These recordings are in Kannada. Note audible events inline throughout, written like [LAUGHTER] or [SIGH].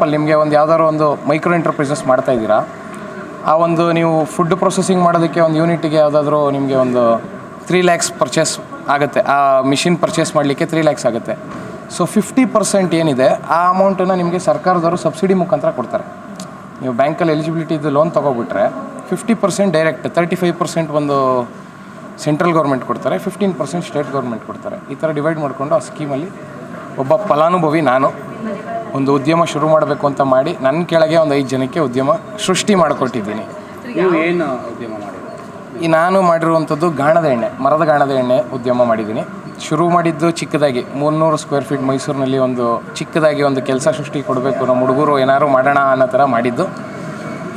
ಎಕ್ಸಾಂಪಲ್ ನಿಮಗೆ ಒಂದು ಯಾವ್ದಾದ್ರು ಒಂದು ಮೈಕ್ರೋ ಎಂಟರ್ಪ್ರೈಸಸ್ ಮಾಡ್ತಾ ಇದ್ದೀರಾ? ಆ ಒಂದು ನೀವು ಫುಡ್ ಪ್ರೊಸೆಸಿಂಗ್ ಮಾಡೋದಕ್ಕೆ ಒಂದು ಯೂನಿಟಿಗೆ ಯಾವುದಾದ್ರೂ ನಿಮಗೆ ಒಂದು ತ್ರೀ ಲ್ಯಾಕ್ಸ್ ಪರ್ಚೇಸ್ ಆಗುತ್ತೆ. ಆ ಮಿಷಿನ್ ಪರ್ಚೇಸ್ ಮಾಡಲಿಕ್ಕೆ ತ್ರೀ ಲ್ಯಾಕ್ಸ್ ಆಗುತ್ತೆ. ಸೊ ಫಿಫ್ಟಿ ಪರ್ಸೆಂಟ್ ಏನಿದೆ, ಆ ಅಮೌಂಟನ್ನು ನಿಮಗೆ ಸರ್ಕಾರದವರು ಸಬ್ಸಿಡಿ ಮುಖಾಂತರ ಕೊಡ್ತಾರೆ. ನೀವು ಬ್ಯಾಂಕಲ್ಲಿ ಎಲಿಜಿಬಿಲಿಟಿ ಇದು loan ತೊಗೊಬಿಟ್ರೆ fifty percent direct thirty five percent ಒಂದು ಸೆಂಟ್ರಲ್ ಗೌರ್ಮೆಂಟ್ ಕೊಡ್ತಾರೆ ಫಿಫ್ಟೀನ್ ಪರ್ಸೆಂಟ್ ಸ್ಟೇಟ್ ಗೌರ್ಮೆಂಟ್ ಕೊಡ್ತಾರೆ. ಈ ಥರ ಡಿವೈಡ್ ಮಾಡಿಕೊಂಡು ಆ ಸ್ಕೀಮಲ್ಲಿ ಒಬ್ಬ ಫಲಾನುಭವಿ ನಾನು ಒಂದು ಉದ್ಯಮ ಶುರು ಮಾಡಬೇಕು ಅಂತ ಮಾಡಿ ನನ್ನ ಕೆಳಗೆ ಒಂದು ಐದು ಜನಕ್ಕೆ ಉದ್ಯಮ ಸೃಷ್ಟಿ ಮಾಡಿಕೊಟ್ಟಿದ್ದೀನಿ. ನೀವು ಏನು ಉದ್ಯಮ ಮಾಡಿದ್ರು ಈ ನಾನು ಮಾಡಿರುವಂಥದ್ದು ಗಾಣದ ಎಣ್ಣೆ ಮರದ ಗಾಣದ ಎಣ್ಣೆ ಉದ್ಯಮ ಮಾಡಿದ್ದೀನಿ. ಶುರು ಮಾಡಿದ್ದು ಚಿಕ್ಕದಾಗಿ ಮುನ್ನೂರು ಸ್ಕ್ವೇರ್ ಫೀಟ್ ಮೈಸೂರಿನಲ್ಲಿ ಒಂದು ಚಿಕ್ಕದಾಗಿ ಒಂದು ಕೆಲಸ ಸೃಷ್ಟಿ ಕೊಡಬೇಕು ನಮ್ಮ ಹುಡುಗರು ಏನಾದ್ರು ಮಾಡೋಣ ಅನ್ನೋ ಥರ ಮಾಡಿದ್ದು.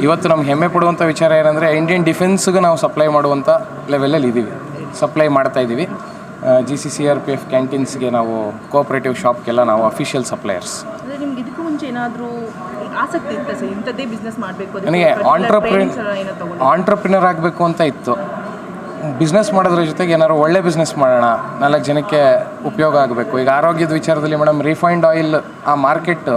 ಇವತ್ತು ನಮ್ಗೆ ಹೆಮ್ಮೆ ಪಡುವಂಥ ವಿಚಾರ ಏನಂದರೆ ಇಂಡಿಯನ್ ಡಿಫೆನ್ಸ್ಗೂ ನಾವು ಸಪ್ಲೈ ಮಾಡುವಂಥ ಲೆವೆಲಲ್ಲಿ ಇದ್ದೀವಿ ಸಪ್ಲೈ ಮಾಡ್ತಾ ಇದ್ದೀವಿ G C C R P F ಕ್ಯಾಂಟೀನ್ಸ್ಗೆ ನಾವು ಕೋಆಪ್ರೇಟಿವ್ ಶಾಪ್ಗೆಲ್ಲ ನಾವು ಅಫಿಷಿಯಲ್ ಸಪ್ಲೈಯರ್ಸ್ ಅಂದರೆ ನಿಮ್ಗೆ ಇದಕ್ಕೂ ಮುಂಚೆ ಏನಾದರೂ ಆಸಕ್ತಿ ಇತ್ತ ಸರ್? ಇಂಥದ್ದೇ ಬಿಸ್ನೆಸ್ ಮಾಡಬೇಕು ನನಗೆ ಆಂಟ್ರಪ್ರಿನ ಆಂಟ್ರಪ್ರಿನರ್ ಆಗಬೇಕು ಅಂತ ಇತ್ತು. ಬಿಸ್ನೆಸ್ ಮಾಡೋದ್ರ ಜೊತೆಗೆ ಏನಾದ್ರು ಒಳ್ಳೆ ಬಿಸ್ನೆಸ್ ಮಾಡೋಣ. ನಾಲ್ಕು ಜನಕ್ಕೆ ಉಪಯೋಗ ಆಗಬೇಕು. ಈಗ ಆರೋಗ್ಯದ ವಿಚಾರದಲ್ಲಿ ಮೇಡಮ್ ರಿಫೈನ್ಡ್ ಆಯಿಲ್ ಆ ಮಾರ್ಕೆಟ್ಟು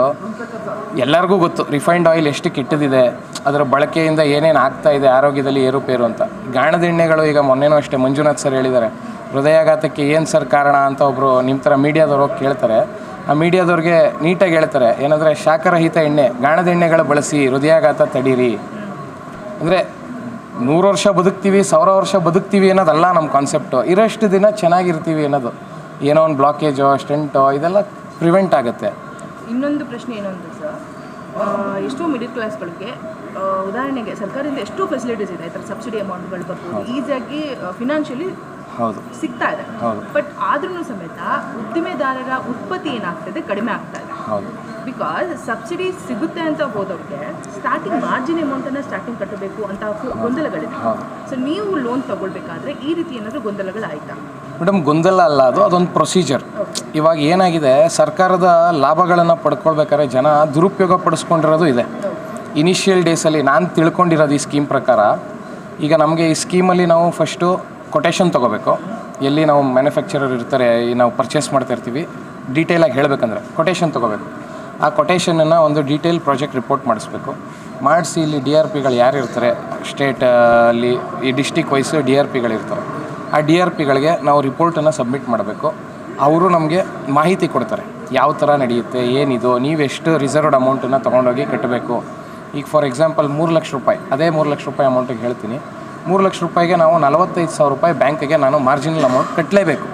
ಎಲ್ಲರಿಗೂ ಗೊತ್ತು. ರಿಫೈನ್ಡ್ ಆಯಿಲ್ ಎಷ್ಟು ಕೆಟ್ಟದಿದೆ. ಅದರ ಬಳಕೆಯಿಂದ ಏನೇನು ಆಗ್ತಾ ಇದೆ ಆರೋಗ್ಯದಲ್ಲಿ ಏರುಪೇರು ಅಂತ. ಗಾಣದ ಎಣ್ಣೆಗಳು ಈಗ ಮೊನ್ನೆನೂ ಅಷ್ಟೇ. ಮಂಜುನಾಥ್ ಸರ್ ಹೇಳಿದ್ದಾರೆ. ಹೃದಯಾಘಾತಕ್ಕೆ ಏನು ಸರ್ ಕಾರಣ ಅಂತ ಒಬ್ಬರು ನಿಮ್ಮ ಥರ ಮೀಡಿಯಾದವ್ರು ಹೋಗಿ ಕೇಳ್ತಾರೆ. ಮೀಡಿಯಾದವ್ರಿಗೆ ನೀಟಾಗಿ ಹೇಳ್ತಾರೆ ಏನಂದರೆ ಶಾಖರಹಿತ ಎಣ್ಣೆ ಗಾಣದ ಎಣ್ಣೆಗಳು ಬಳಸಿ ಹೃದಯಾಘಾತ ತಡೀರಿ. ಅಂದರೆ ನೂರು ವರ್ಷ ಬದುಕ್ತೀವಿ ಸಾವಿರ ವರ್ಷ ಬದುಕ್ತೀವಿ ಅನ್ನೋದಲ್ಲ ನಮ್ಮ ಕಾನ್ಸೆಪ್ಟು ಇರೋಷ್ಟು ದಿನ ಚೆನ್ನಾಗಿರ್ತೀವಿ ಅನ್ನೋದು. ಏನೋ ಒಂದು ಬ್ಲಾಕೇಜೋ ಸ್ಟೆಂಟೋ ಇದೆಲ್ಲ ಪ್ರಿವೆಂಟ್ ಆಗುತ್ತೆ. ಇನ್ನೊಂದು ಪ್ರಶ್ನೆ ಏನು ಅಂತ ಸರ್ ಎಷ್ಟೋ ಮಿಡಿಲ್ ಕ್ಲಾಸ್ಗಳಿಗೆ ಉದಾಹರಣೆಗೆ ಸರ್ಕಾರದಿಂದ ಎಷ್ಟೋ ಫೆಸಿಲಿಟೀಸ್ ಇದೆ ಈ ಥರ ಸಬ್ಸಿಡಿ ಅಮೌಂಟ್ಗಳು ಬರ್ಬೋದು. ಈಸಿಯಾಗಿ ಫಿನಾನ್ಷಿಯಲಿ ಹೌದು. ಸಿಗ್ತಾ ಇದೆ. ಹೌದು. ಬಟ್ ಆದ್ರೂ ಸಮೇತ ಉದ್ದಿಮೆದಾರರ ಉತ್ಪತ್ತಿ ಏನಾಗ್ತದೆ? ಕಡಿಮೆ ಆಗ್ತಾ ಇದೆ. ಹೌದು. ಬಿಕಾಸ್ ಸಬ್ಸಿಡಿ ಸಿಗುತ್ತೆ ಅಂತ ಹೋದವ್ರಿಗೆ ಸ್ಟಾರ್ಟಿಂಗ್ ಮಾರ್ಜಿನ್ ಅಮೌಂಟನ್ನು ಸ್ಟಾರ್ಟಿಂಗ್ ಕಟ್ಟಬೇಕು ಅಂತ ಗೊಂದಲಗಳಿದೆ. ಸೊ ನೀವು ಲೋನ್ ತಗೊಳ್ಬೇಕಾದ್ರೆ ಈ ರೀತಿ ಏನಾದರೂ ಗೊಂದಲಗಳಾಯ್ತಾ? ಮೇಡಮ್ ಗೊಂದಲ ಅಲ್ಲ ಅದು ಅದೊಂದು ಪ್ರೊಸೀಜರ್ ಇವಾಗ ಏನಾಗಿದೆ ಸರ್ಕಾರದ ಲಾಭಗಳನ್ನು ಪಡ್ಕೊಳ್ಬೇಕಾದ್ರೆ ಜನ ದುರುಪಯೋಗ ಪಡಿಸ್ಕೊಂಡಿರೋದು ಇದೆ. ಇನಿಷಿಯಲ್ ಡೇಸಲ್ಲಿ ನಾನು ತಿಳ್ಕೊಂಡಿರೋದು ಈ ಸ್ಕೀಮ್ ಪ್ರಕಾರ ಈಗ ನಮಗೆ ಈ ಸ್ಕೀಮಲ್ಲಿ ನಾವು ಫಸ್ಟು ಕೊಟೇಶನ್ ತೊಗೋಬೇಕು. ಎಲ್ಲಿ ನಾವು ಮ್ಯಾನುಫ್ಯಾಕ್ಚರರ್ ಇರ್ತಾರೆ ನಾವು ಪರ್ಚೇಸ್ ಮಾಡ್ತಾ ಇರ್ತೀವಿ ಡೀಟೇಲಾಗಿ ಹೇಳಬೇಕಂದ್ರೆ ಕೊಟೇಶನ್ ತೊಗೋಬೇಕು. ಆ ಕೊಟೇಶನನ್ನು ಒಂದು ಡೀಟೇಲ್ ಪ್ರಾಜೆಕ್ಟ್ ರಿಪೋರ್ಟ್ ಮಾಡಿಸ್ಬೇಕು. ಮಾಡಿಸಿ ಇಲ್ಲಿ ಡಿ ಆರ್ ಪಿಗಳು ಯಾರು ಇರ್ತಾರೆ ಸ್ಟೇಟ್ ಅಲ್ಲಿ ಈ ಡಿಸ್ಟಿಕ್ ವೈಸ್ ಡಿ ಆರ್ ಪಿಗಳಿರ್ತಾರೆ ಆ ಡಿ ಆರ್ ಪಿಗಳಿಗೆ ನಾವು ರಿಪೋರ್ಟನ್ನು ಸಬ್ಮಿಟ್ ಮಾಡಬೇಕು. ಅವರು ನಮಗೆ ಮಾಹಿತಿ ಕೊಡ್ತಾರೆ. ಯಾವ ಥರ ನಡೆಯುತ್ತೆ, ಏನಿದು ನೀವೆಷ್ಟು ರಿಸರ್ವ್ಡ್ ಅಮೌಂಟನ್ನು ತೊಗೊಂಡೋಗಿ ಕಟ್ಟಬೇಕು ಈಗ ಫಾರ್ ಎಕ್ಸಾಂಪಲ್ ಮೂರು ಲಕ್ಷ ರೂಪಾಯಿ, ಅದೇ ಮೂರು ಲಕ್ಷ ರೂಪಾಯಿ ಅಮೌಂಟಿಗೆ ಹೇಳ್ತೀನಿ. ಮೂರು ಲಕ್ಷ ರೂಪಾಯಿಗೆ ನಾವು ನಲವತ್ತೈದು ಸಾವಿರ ರೂಪಾಯಿ ಬ್ಯಾಂಕಿಗೆ ನಾನು ಮಾರ್ಜಿನಲ್ ಅಮೌಂಟ್ ಕಟ್ಟಲೇಬೇಕು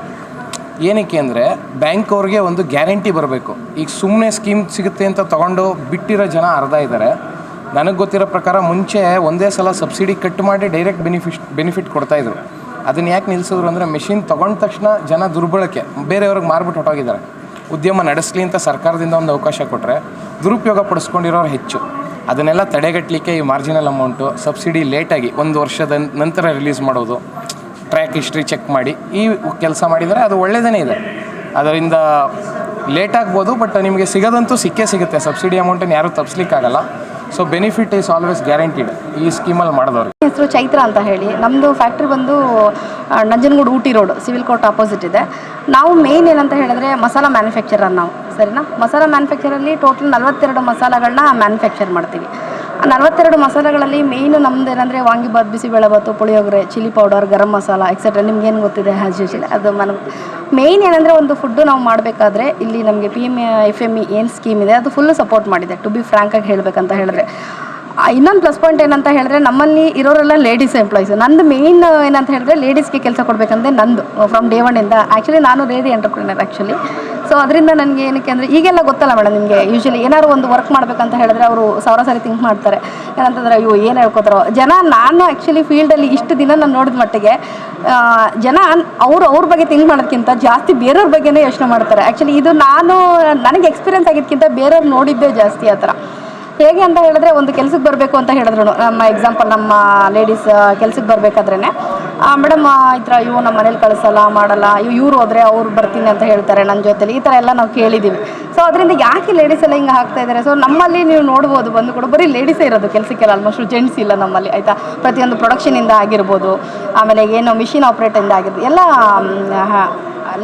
ಏನಕ್ಕೆ ಅಂದರೆ ಬ್ಯಾಂಕ್ ಅವ್ರಿಗೆ ಒಂದು ಗ್ಯಾರಂಟಿ ಬರಬೇಕು. ಈಗ ಸುಮ್ಮನೆ ಸ್ಕೀಮ್ ಸಿಗುತ್ತೆ ಅಂತ ತೊಗೊಂಡು ಬಿಟ್ಟಿರೋ ಜನ ಅರ್ಧ ಇದ್ದಾರೆ ನನಗೆ ಗೊತ್ತಿರೋ ಪ್ರಕಾರ ಮುಂಚೆ ಒಂದೇ ಸಲ ಸಬ್ಸಿಡಿ ಕಟ್ ಮಾಡಿ ಡೈರೆಕ್ಟ್ ಬೆನಿಫಿಟ್ ಬೆನಿಫಿಟ್ ಕೊಡ್ತಾಯಿದ್ರು ಅದನ್ನು ಯಾಕೆ ನಿಲ್ಲಿಸಿದ್ರು ಅಂದರೆ ಮೆಷಿನ್ ತೊಗೊಂಡ ತಕ್ಷಣ ಜನ ದುರ್ಬಳಕೆ, ಬೇರೆಯವ್ರಿಗೆ ಮಾರ್ಬಿಟ್ಟು ಹೊಟ್ಟೋಗಿದ್ದಾರೆ ಉದ್ಯಮ ನಡೆಸಲಿ ಅಂತ ಸರ್ಕಾರದಿಂದ ಒಂದು ಅವಕಾಶ ಕೊಟ್ಟರೆ ದುರುಪಯೋಗ ಪಡಿಸ್ಕೊಂಡಿರೋರು ಹೆಚ್ಚು. ಅದನ್ನೆಲ್ಲ ತಡೆಗಟ್ಟಲಿಕ್ಕೆ ಈ ಮಾರ್ಜಿನಲ್ ಅಮೌಂಟು ಸಬ್ಸಿಡಿ ಲೇಟಾಗಿ ಒಂದು ವರ್ಷದ ನಂತರ ರಿಲೀಸ್ ಮಾಡೋದು ಟ್ರ್ಯಾಕ್ ಹಿಸ್ಟ್ರಿ ಚೆಕ್ ಮಾಡಿ, ಈ ಕೆಲಸ ಮಾಡಿದರೆ ಅದು ಒಳ್ಳೆಯದೇ ಇದೆ. ಅದರಿಂದ ಲೇಟ್ ಆಗ್ಬೋದು ಬಟ್ ನಿಮಗೆ ಸಿಗೋದಂತೂ ಸಿಕ್ಕೇ ಸಿಗುತ್ತೆ. ಸಬ್ಸಿಡಿ ಅಮೌಂಟನ್ನು ಯಾರೂ ತಪ್ಪಿಸ್ಲಿಕ್ಕಾಗಲ್ಲ so benefit is always guaranteed ಈ ಸ್ಕೀಮಲ್ಲಿ ಮಾಡಿದವ್ರಿಗೆ. ಹೆಸರು ಚೈತ್ರ ಅಂತ ಹೇಳಿ. ನಮ್ಮದು ಫ್ಯಾಕ್ಟ್ರಿ ಬಂದು Nanjangud Ooty road, civil court opposite ಇದೆ. ನಾವು ಮೇಯ್ನ್ ಏನಂತ ಹೇಳಿದ್ರೆ ಮಸಾಲ ಮ್ಯಾನುಫ್ಯಾಕ್ಚರರ್ ನಾವು, ಸರಿನಾ? ಮಸಾಲ ಮ್ಯಾನುಫ್ಯಾಕ್ಚರಲ್ಲಿ ಟೋಟಲ್ ನಲವತ್ತೆರಡು ಮಸಾಲಗಳನ್ನ ಮ್ಯಾನುಫ್ಯಾಕ್ಚರ್ ಮಾಡ್ತೀವಿ. ನಲವತ್ತೆರಡು ಮಸಾಲೆಗಳಲ್ಲಿ ಮೇಯ್ನು ನಮ್ದು ಏನಂದರೆ vangibath bisibelebath puliyogare chilli powder garam masala etcetera ನಿಮ್ಗೇನು ಗೊತ್ತಿದೆ? ಆ್ಯಸ್ ಯೂಶಲ್ ಅದು ಮನ ಮೇಯ್ನ್ ಏನಂದರೆ ಒಂದು ಫುಡ್ಡು ನಾವು ಮಾಡಬೇಕಾದ್ರೆ ಇಲ್ಲಿ ನಮಗೆ P M F M E ಏನು ಸ್ಕೀಮ್ ಇದೆ, ಅದು ಫುಲ್ ಸಪೋರ್ಟ್ ಮಾಡಿದೆ. ಟು ಬಿ ಫ್ರ್ಯಾಂಕಾಗಿ ಹೇಳಬೇಕಂತ ಹೇಳಿದ್ರೆ. ಇನ್ನೊಂದು ಪ್ಲಸ್ ಪಾಯಿಂಟ್ ಏನಂತ ಹೇಳಿದ್ರೆ ನಮ್ಮಲ್ಲಿ ಇರೋರೆಲ್ಲ ಲೇಡೀಸ್ ಎಂಪ್ಲಾಯೀಸ್ ನಂದು ಮೇಯ್ನ್ ಏನಂತ ಹೇಳಿದ್ರೆ ಲೇಡೀಸ್ಗೆ ಕೆಲಸ ಕೊಡಬೇಕಂದ್ರೆ ನಂದು ಫ್ರಮ್ ಡೇ ಒನ್ನಿಂದ ಆ್ಯಕ್ಚುಲಿ ನಾನು ಲೇಡಿ ಎಂಟರ್ಪ್ರಿನರ್ ಆ್ಯಕ್ಚುಲಿ ಸೊ ಅದರಿಂದ ನನಗೆ ಏನಕ್ಕೆ ಅಂದರೆ, ಈಗೆಲ್ಲ ಗೊತ್ತಲ್ಲ ಮೇಡಮ್ ನಿಮಗೆ. ಯೂಶ್ವಲಿ ಏನಾದ್ರು ಒಂದು ವರ್ಕ್ ಮಾಡಬೇಕಂತ ಹೇಳಿದ್ರೆ ಅವರು ಸಾವಿರ ಸಾರಿ ಥಿಂಕ್ ಮಾಡ್ತಾರೆ. ಏನಂತಂದ್ರೆ, ಅಯ್ಯೋ, ಏನು ಹೇಳ್ಕೊತಾರೋ? ಜನ ನಾನು ಆ್ಯಕ್ಚುಲಿ ಫೀಲ್ಡಲ್ಲಿ ಇಷ್ಟು ದಿನ ನಾನು ನೋಡಿದ ಮಟ್ಟಿಗೆ ಜನ ಅವರು ಅವ್ರ ಬಗ್ಗೆ ಥಿಂಕ್ ಮಾಡೋದಕ್ಕಿಂತ ಜಾಸ್ತಿ ಬೇರೆಯವ್ರ ಬಗ್ಗೆನೇ ಯೋಚನೆ ಮಾಡ್ತಾರೆ. ಆ್ಯಕ್ಚುಲಿ ಇದು ನಾನು, ನನಗೆ ಎಕ್ಸ್ಪೀರಿಯನ್ಸ್ ಆಗಿದ್ದಕ್ಕಿಂತ ಬೇರೆಯವ್ರು ನೋಡಿದ್ದೇ ಜಾಸ್ತಿ ಆ ಥರ. ಹೇಗೆ ಅಂತ ಹೇಳಿದ್ರೆ ಒಂದು ಕೆಲ್ಸಕ್ಕೆ ಬರಬೇಕು ಅಂತ ಹೇಳಿದ್ರು. ನಮ್ಮ ಎಕ್ಸಾಂಪಲ್ ನಮ್ಮ ಲೇಡೀಸ್ ಕೆಲ್ಸಕ್ಕೆ ಬರಬೇಕಾದ್ರೆ ಮೇಡಮ್ ಈ ಥರ ಇವು ನಮ್ಮ ಮನೇಲಿ ಕಳಿಸಲ್ಲ, ಮಾಡಲ್ಲ, ಇವು ಇವ್ರು ಹೋದ್ರೆ ಅವ್ರು ಬರ್ತೀನಿ ಅಂತ ಹೇಳ್ತಾರೆ ನನ್ನ ಜೊತೆಲಿ. ಈ ಥರ ಎಲ್ಲ ನಾವು ಕೇಳಿದ್ದೀವಿ ಸೊ ಅದರಿಂದ ಯಾಕೆ ಲೇಡೀಸ್ ಎಲ್ಲ ಹಿಂಗೆ ಹಾಕ್ತಾ ಇದ್ದಾರೆ ಸೊ ನಮ್ಮಲ್ಲಿ ನೀವು ನೋಡ್ಬೋದು, ಬಂದು ಕೂಡ ಬರೀ ಲೇಡೀಸೇ ಇರೋದು ಕೆಲಸಕ್ಕೆಲ್ಲ ಆಲ್ಮೋಸ್ಟ್ ಜೆಂಟ್ಸ್ ಇಲ್ಲ ನಮ್ಮಲ್ಲಿ, ಆಯಿತಾ? ಪ್ರತಿಯೊಂದು ಪ್ರೊಡಕ್ಷನಿಂದ ಆಗಿರ್ಬೋದು, ಆಮೇಲೆ ಏನು ಮಿಷಿನ್ ಆಪ್ರೇಟಿಂದ ಆಗಿರ್ಬೋದು, ಎಲ್ಲ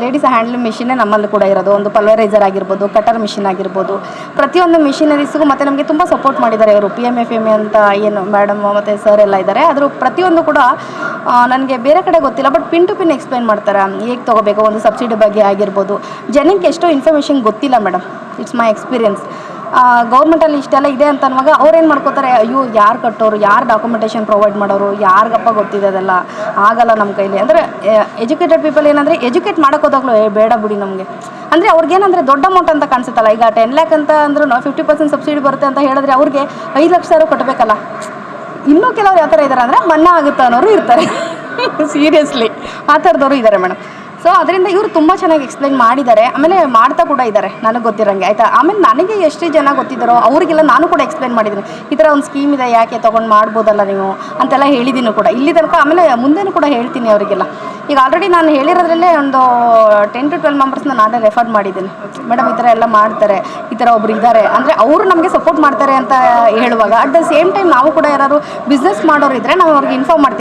ಲೇಡೀಸ್ ಹ್ಯಾಂಡ್ಲೂಮ್ ಮಿಷಿನೇ ನಮ್ಮಲ್ಲಿ ಕೂಡ ಇರೋದು. ಒಂದು ಪಲ್ವರೈಸರ್ ಆಗಿರ್ಬೋದು, ಕಟರ್ ಮಿಷಿನ್ ಆಗಿರ್ಬೋದು. ಪ್ರತಿಯೊಂದು ಮಿಷಿನರೀಸ್ಗೂ ಮತ್ತು ನಮಗೆ ತುಂಬ ಸಪೋರ್ಟ್ ಮಾಡಿದ್ದಾರೆ ಇವರು. ಪಿ ಎಂ ಎಫ್ ಎಂ ಅಂತ ಏನು ಮೇಡಮ್ ಮತ್ತು ಸರ್ ಎಲ್ಲ ಇದ್ದಾರೆ. ಆದರೂ ಪ್ರತಿಯೊಂದು ಕೂಡ ನನಗೆ ಬೇರೆ ಕಡೆ ಗೊತ್ತಿಲ್ಲ but pin to pin explain ಮಾಡ್ತಾರೆ? ಹೇಗೆ ತೊಗೋಬೇಕು? ಒಂದು ಸಬ್ಸಿಡಿ ಬಗ್ಗೆ ಆಗಿರ್ಬೋದು. ಜನಕ್ಕೆ ಎಷ್ಟೋ ಇನ್ಫಾರ್ಮೇಷನ್ ಗೊತ್ತಿಲ್ಲ ಮೇಡಮ್ ಇಟ್ಸ್ ಮೈ ಎಕ್ಸ್ಪೀರಿಯನ್ಸ್ ಗೌರ್ಮೆಂಟಲ್ಲಿ ಇಷ್ಟೆಲ್ಲ ಇದೆ ಅಂತ ಅನ್ನುವಾಗ ಅವ್ರೇನು ಮಾಡ್ಕೋತಾರೆ, ಅಯ್ಯೋ, ಯಾರು ಕಟ್ಟೋರು, ಯಾರು ಡಾಕ್ಯುಮೆಂಟೇಷನ್ ಪ್ರೊವೈಡ್ ಮಾಡೋರು, ಯಾರಿಗಪ್ಪ ಗೊತ್ತಿದೆ ಅದೆಲ್ಲ? ಆಗಲ್ಲ ನಮ್ಮ ಕೈಲಿ. ಅಂದರೆ ಎಜುಕೇಟೆಡ್ ಪೀಪಲ್ ಏನಂದರೆ ಎಜುಕೇಟ್ ಮಾಡೋಕ್ಕೋದಾಗ್ಲೂ ಬೇಡ ಬಿಡಿ ನಮಗೆ. ಅಂದರೆ ಅವ್ರಿಗೇನಂದರೆ ದೊಡ್ಡ ಅಮೌಂಟ್ ಅಂತ ಕಾಣಿಸುತ್ತಲ್ಲ, ಈಗ ಟೆನ್ ಲ್ಯಾಕ್ ಅಂತ ಅಂದ್ರೂ ಫಿಫ್ಟಿ ಪರ್ಸೆಂಟ್ ಸಬ್ಸಿಡಿ ಬರುತ್ತೆ ಅಂತ ಹೇಳಿದ್ರೆ ಅವ್ರಿಗೆ ಐದು ಲಕ್ಷ ಸಾವಿರ ಕಟ್ಟಬೇಕಲ್ಲ ಇನ್ನೂ ಕೆಲವ್ರು ಯಾವ ಥರ ಇದ್ದಾರೆ ಅಂದರೆ ಮನ್ನಾ ಆಗುತ್ತೆ ಅನ್ನೋರು ಇರ್ತಾರೆ. [LAUGHS] ಸೀರಿಯಸ್ಲಿ ಆ ಥರದವರು ಇದ್ದಾರೆ ಮೇಡಮ್ ಸೊ ಅದರಿಂದ ಇವರು ತುಂಬ ಚೆನ್ನಾಗಿ ಎಕ್ಸ್ಪ್ಲೈನ್ ಮಾಡಿದ್ದಾರೆ. ಆಮೇಲೆ ಮಾಡ್ತಾ ಕೂಡ ಇದ್ದಾರೆ. ನನಗೆ ಗೊತ್ತಿರೋಂಗೆ, ಆಯಿತಾ? ಆಮೇಲೆ ನನಗೆ ಎಷ್ಟು ಜನ ಗೊತ್ತಿದ್ದಾರೋ ಅವರಿಗೆಲ್ಲ ನಾನು ಕೂಡ ಎಕ್ಸ್ಪ್ಲೈನ್ ಮಾಡಿದ್ದೀನಿ. ಈ ಥರ ಒಂದು ಸ್ಕೀಮ್ ಇದೆ, ಯಾಕೆ ತೊಗೊಂಡು ಮಾಡ್ಬೋದಲ್ಲ ನೀವು ಅಂತೆಲ್ಲ ಹೇಳಿದ್ದೀನಿ ಕೂಡ. ಇಲ್ಲಿ ತನಕ ಆಮೇಲೆ ಮುಂದೆನೂ ಕೂಡ ಹೇಳ್ತೀನಿ ಅವರಿಗೆಲ್ಲ. ಈಗ ಆಲ್ರೆಡಿ ನಾನು ಹೇಳಿರೋದ್ರಲ್ಲೇ ಒಂದು ಟೆನ್ ಟು ಟ್ವೆಲ್ ಮೆಂಬರ್ಸ್ನ ನಾನೇ ರೆಫರ್ ಮಾಡಿದ್ದೀನಿ. ಮೇಡಮ್ ಈ ಥರ ಎಲ್ಲ ಮಾಡ್ತಾರೆ. ಈ ಥರ ಒಬ್ರು ಇದ್ದಾರೆ ಅಂದರೆ ಅವರು ನಮಗೆ ಸಪೋರ್ಟ್ ಮಾಡ್ತಾರೆ ಅಂತ ಹೇಳುವಾಗ. ಅಟ್ ದ ಸೇಮ್ ಟೈಮ್ ನಾವು ಕೂಡ ಯಾರು ಬಿಸ್ನೆಸ್ ಮಾಡೋರು ಇದ್ದರೆ ನಾವು ಅವ್ರಿಗೆ ಇನ್ಫಾರ್ಮ್ ಮಾಡ್ತೀವಿ.